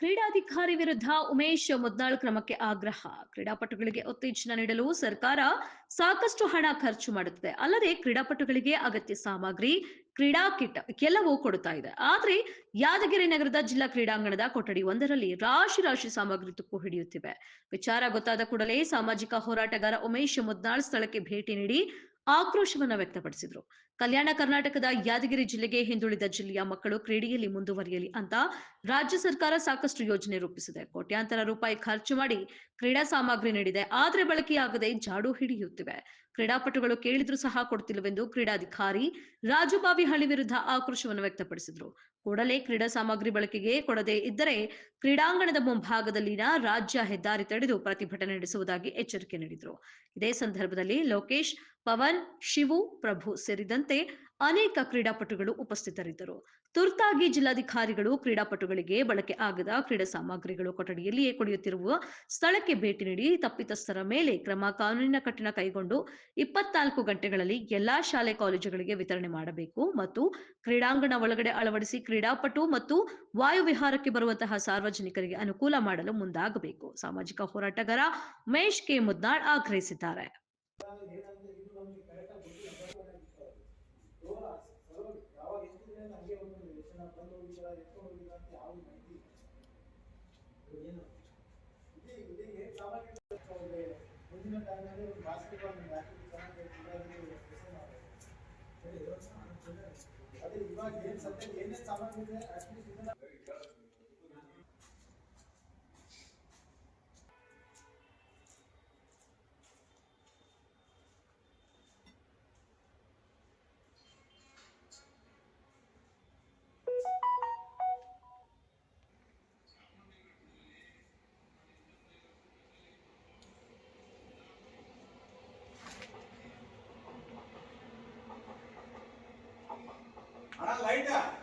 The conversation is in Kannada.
ಕ್ರೀಡಾಧಿಕಾರಿ ವಿರುದ್ಧ ಉಮೇಶ್ ಮುದ್ನಾಳ್ ಕ್ರಮಕ್ಕೆ ಆಗ್ರಹ. ಕ್ರೀಡಾಪಟುಗಳಿಗೆ ಉತ್ತೇಜನ ನೀಡಲು ಸರ್ಕಾರ ಸಾಕಷ್ಟು ಹಣ ಖರ್ಚು ಮಾಡುತ್ತದೆ. ಅಲ್ಲದೆ ಕ್ರೀಡಾಪಟುಗಳಿಗೆ ಅಗತ್ಯ ಸಾಮಗ್ರಿ, ಕ್ರೀಡಾ ಕಿಟ್ ಎಲ್ಲವೂ ಕೊಡುತ್ತಾ ಇದೆ. ಆದ್ರೆ ಯಾದಗಿರಿ ನಗರದ ಜಿಲ್ಲಾ ಕ್ರೀಡಾಂಗಣದ ಕೊಠಡಿ ಒಂದರಲ್ಲಿ ರಾಶಿ ರಾಶಿ ಸಾಮಗ್ರಿ ತುಕ್ಕು ಹಿಡಿಯುತ್ತಿವೆ. ವಿಚಾರ ಗೊತ್ತಾದ ಕೂಡಲೇ ಸಾಮಾಜಿಕ ಹೋರಾಟಗಾರ ಉಮೇಶ್ ಮುದ್ನಾಳ್ ಸ್ಥಳಕ್ಕೆ ಭೇಟಿ ನೀಡಿ ಆಕ್ರೋಶವನ್ನ ವ್ಯಕ್ತಪಡಿಸಿದ್ರು. ಕಲ್ಯಾಣ ಕರ್ನಾಟಕದ ಯಾದಗಿರಿ ಜಿಲ್ಲೆಗೆ ಹಿಂದುಳಿದ ಜಿಲ್ಲೆಯ ಮಕ್ಕಳು ಕ್ರೀಡೆಯಲ್ಲಿ ಮುಂದುವರಿಯಲಿ ಅಂತ ರಾಜ್ಯ ಸರ್ಕಾರ ಸಾಕಷ್ಟು ಯೋಜನೆ ರೂಪಿಸಿದೆ. ಕೋಟ್ಯಾಂತರ ರೂಪಾಯಿ ಖರ್ಚು ಮಾಡಿ ಕ್ರೀಡಾ ಸಾಮಗ್ರಿ ನೀಡಿದೆ. ಆದ್ರೆ ಬಳಕೆಯಾಗದೆ ಜಾಡು ಹಿಡಿಯುತ್ತಿವೆ. ಕ್ರೀಡಾಪಟುಗಳು ಕೇಳಿದ್ರು ಸಹ ಕೊಡ್ತಿಲ್ಲವೆಂದು ಕ್ರೀಡಾಧಿಕಾರಿ ರಾಜುಬಾವಿ ಹಳ್ಳಿ ವಿರುದ್ಧ ಆಕ್ರೋಶವನ್ನು ವ್ಯಕ್ತಪಡಿಸಿದ್ರು. ಕೂಡಲೇ ಕ್ರೀಡಾ ಸಾಮಗ್ರಿ ಬಳಕೆಗೆ ಕೊಡದೇ ಇದ್ದರೆ ಕ್ರೀಡಾಂಗಣದ ಮುಂಭಾಗದಲ್ಲಿನ ರಾಜ್ಯ ಹೆದ್ದಾರಿ ತಡೆದು ಪ್ರತಿಭಟನೆ ನಡೆಸುವುದಾಗಿ ಎಚ್ಚರಿಕೆ ನೀಡಿದರು. ಇದೇ ಸಂದರ್ಭದಲ್ಲಿ ಲೋಕೇಶ್, ಪವನ್, ಶಿವು, ಪ್ರಭು ಸೇರಿದಂತೆ ಅನೇಕ ಕ್ರೀಡಾಪಟುಗಳು ಉಪಸ್ಥಿತರಿದ್ದರು. ತುರ್ತಾಗಿ ಜಿಲ್ಲಾಧಿಕಾರಿಗಳು ಕ್ರೀಡಾಪಟುಗಳಿಗೆ ಬಳಕೆ ಆಗದ ಕ್ರೀಡಾ ಸಾಮಗ್ರಿಗಳು ಕೊಠಡಿಯಲ್ಲಿಯೇ ಕುಡಿಯುತ್ತಿರುವ ಸ್ಥಳಕ್ಕೆ ಭೇಟಿ ನೀಡಿ ತಪ್ಪಿತಸ್ಥರ ಮೇಲೆ ಕ್ರಮ ಕಾನೂನಿನ ಕಠಿಣ ಕೈಗೊಂಡು ಇಪ್ಪತ್ನಾಲ್ಕು ಗಂಟೆಗಳಲ್ಲಿ ಎಲ್ಲಾ ಶಾಲೆ ಕಾಲೇಜುಗಳಿಗೆ ವಿತರಣೆ ಮಾಡಬೇಕು ಮತ್ತು ಕ್ರೀಡಾಂಗಣ ಒಳಗಡೆ ಅಳವಡಿಸಿ ಕ್ರೀಡಾಪಟು ಮತ್ತು ವಾಯುವಿಹಾರಕ್ಕೆ ಬರುವಂತಹ ಸಾರ್ವಜನಿಕರಿಗೆ ಅನುಕೂಲ ಮಾಡಲು ಮುಂದಾಗಬೇಕು. ಸಾಮಾಜಿಕ ಹೋರಾಟಗಾರ ಮಹೇಶ್ ಕೆ ಮುದ್ನಾಳ್ ಆಗ್ರಹಿಸಿದ್ದಾರೆ. ಎಷ್ಟು ನಾವು ಬಂದು ಹೋಗಿದ್ದೀರಾ ಎತ್ಕೊಂಡು ಹೋಗಿದ್ದೀರಾ ಅಂತ ಯಾವ ಮಾಹಿತಿ ಇಲ್ಲ. ಏನು ಇಡೀ ಇಡೀ ಏನ್ ಸಾಮಗ್ರಿ ಅವ್ರಿಗೆ ಮುಂದಿನ ಟೈಮ್ನಲ್ಲಿ ಒಂದು ಬಾಸ್ಕೆಟ್ಬಾಲ್ ಒಂದು ಆಕ್ಟಿವಿಟಿ ಚೆನ್ನಾಗಿ ಕ್ರೀಡಾದಲ್ಲಿ ಹೆಸರು ಮಾಡಬೇಕು ಅದೇ ಇವಾಗ ಏನ್ ಸದ್ಯಕ್ಕೆ ಏನೇನ್ ಸಾಮಗ್ರಿ ಇದೆ ಅಟ್ಲೀಸ್ಟ್ ಇದನ್ನ Para.